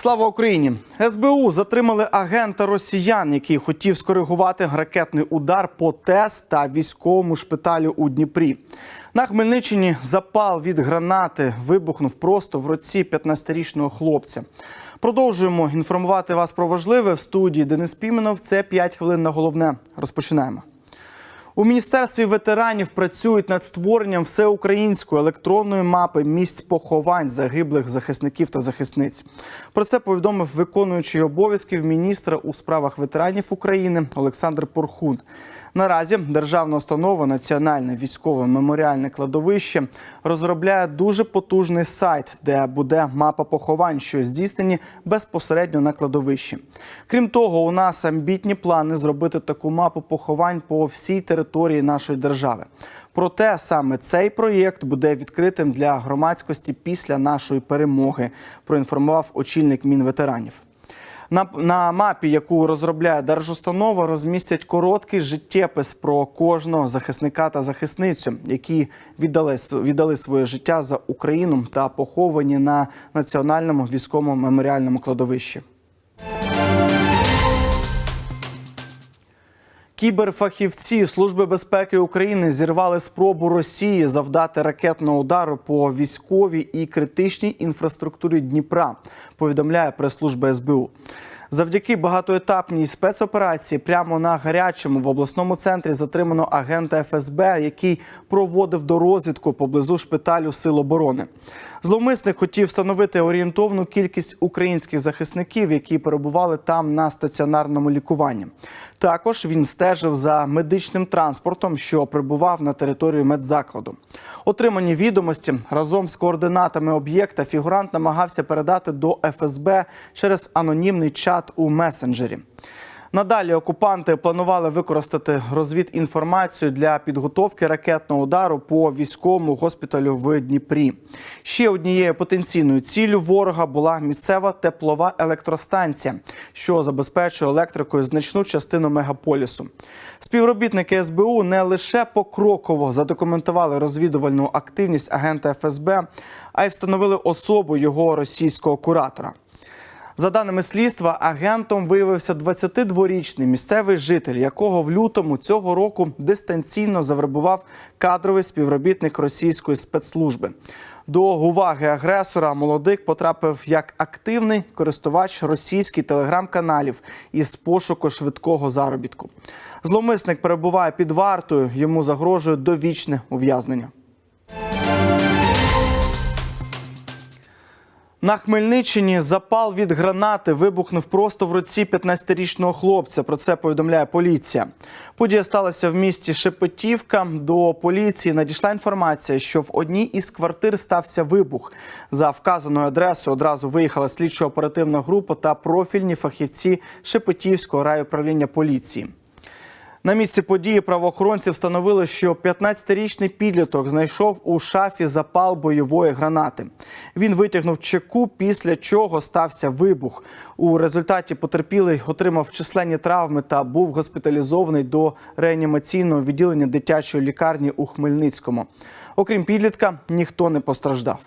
Слава Україні! СБУ затримали агента росіян, який хотів скоригувати ракетний удар по ТЕС та військовому шпиталю у Дніпрі. На Хмельниччині запал від гранати вибухнув просто в руці 15-річного хлопця. Продовжуємо інформувати вас про важливе в студії Денис Піменов. Це 5 хвилин на головне. Розпочинаємо. У міністерстві ветеранів працюють над створенням всеукраїнської електронної мапи місць поховань загиблих захисників та захисниць. Про це повідомив виконуючий обов'язків міністра у справах ветеранів України Олександр Порхун. Наразі державна установа Національне військове меморіальне кладовище розробляє дуже потужний сайт, де буде мапа поховань, що здійснені безпосередньо на кладовищі. Крім того, у нас амбітні плани зробити таку мапу поховань по всій території нашої держави. Проте саме цей проєкт буде відкритим для громадськості після нашої перемоги. Проінформував очільник Мінветеранів. На, на мапі, яку розробляє держустанова, розмістять короткий життєпис про кожного захисника та захисницю, які віддали, віддали своє життя за Україну та поховані на національному військовому меморіальному кладовищі. Кіберфахівці Служби безпеки України зірвали спробу Росії завдати ракетного удару по військовій і критичній інфраструктурі Дніпра. Повідомляє прес-служба СБУ. Завдяки багатоетапній спецоперації прямо на гарячому в обласному центрі затримано агента ФСБ, який проводив до розвідку поблизу шпиталю Сил оборони. Зловмисник хотів встановити орієнтовну кількість українських захисників, які перебували там на стаціонарному лікуванні. Також він стежив за медичним транспортом, що прибував на територію медзакладу. Отримані відомості разом з координатами об'єкта фігурант намагався передати до ФСБ через анонімний чат у месенджері. Надалі окупанти планували використати розвідінформацію для підготовки ракетного удару по військовому госпіталю в Дніпрі. Ще однією потенційною ціллю ворога була місцева теплова електростанція, що забезпечує електрикою значну частину мегаполісу. Співробітники СБУ не лише покроково задокументували розвідувальну активність агента ФСБ, а й встановили особу його російського куратора. За даними слідства, агентом виявився 22-річний місцевий житель, якого в лютому цього року дистанційно завербував кадровий співробітник російської спецслужби. До уваги агресора молодик потрапив як активний користувач російських телеграм-каналів із пошуку швидкого заробітку. Зловмисник перебуває під вартою, йому загрожує довічне ув'язнення. На Хмельниччині запал від гранати вибухнув просто в руці 15-річного хлопця. Про це повідомляє поліція. Подія сталася в місті Шепетівка. До поліції надійшла інформація, що в одній із квартир стався вибух. За вказаною адресою одразу виїхала слідчо-оперативна група та профільні фахівці Шепетівського райуправління поліції. На місці події правоохоронці встановили, що 15-річний підліток знайшов у шафі запал бойової гранати. Він витягнув чеку, після чого стався вибух. У результаті потерпілий отримав численні травми та був госпіталізований до реанімаційного відділення дитячої лікарні у Хмельницькому. Окрім підлітка, ніхто не постраждав.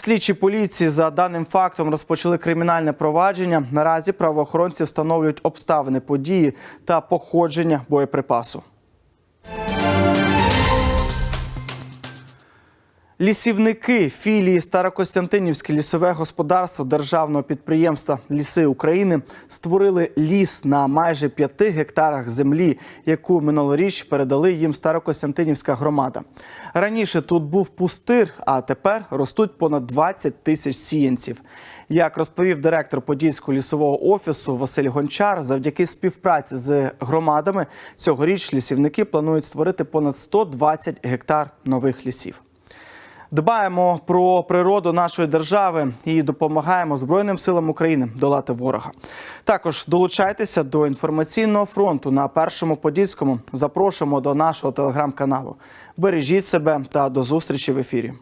Слідчі поліції за даним фактом розпочали кримінальне провадження. Наразі правоохоронці встановлюють обставини події та походження боєприпасу. Лісівники філії Старокостянтинівське лісове господарство державного підприємства Ліси України створили ліс на майже п'яти гектарах землі, яку минулоріч передали їм Старокостянтинівська громада. Раніше тут був пустир, а тепер ростуть понад 20 тисяч сіянців. Як розповів директор Подільського лісового офісу Василь Гончар, завдяки співпраці з громадами цьогоріч лісівники планують створити понад 120 гектар нових лісів. Дбаємо про природу нашої держави і допомагаємо Збройним силам України долати ворога. Також долучайтеся до інформаційного фронту на першому подільському. Запрошуємо до нашого телеграм-каналу. Бережіть себе та до зустрічі в ефірі.